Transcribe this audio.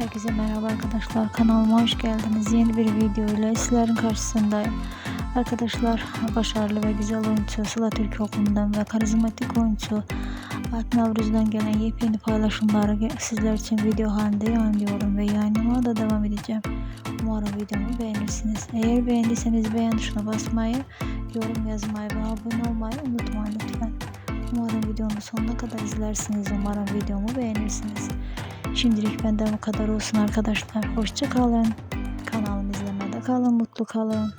Herkese merhaba arkadaşlar. Kanalıma hoş geldiniz. Yeni bir video ile sizlerin karşısındayım. Arkadaşlar başarılı ve güzel oyuncu Sıla Türk okulundan ve karizmatik oyuncu Alp Navruz'dan gelen yepyeni paylaşımları sizler için video halinde yayınlıyorum ve yayınlamaya da devam edeceğim. Umarım videomu beğenirsiniz. Eğer beğendiyseniz beğen tuşuna basmayı, yorum yazmayı ve abone olmayı unutmayın lütfen. Umarım videomu sonuna kadar izlersiniz. Umarım videomu beğenirsiniz. Şimdilik benden bu kadar olsun arkadaşlar. Hoşça kalın. Kanalımı izlemede kalın, mutlu kalın.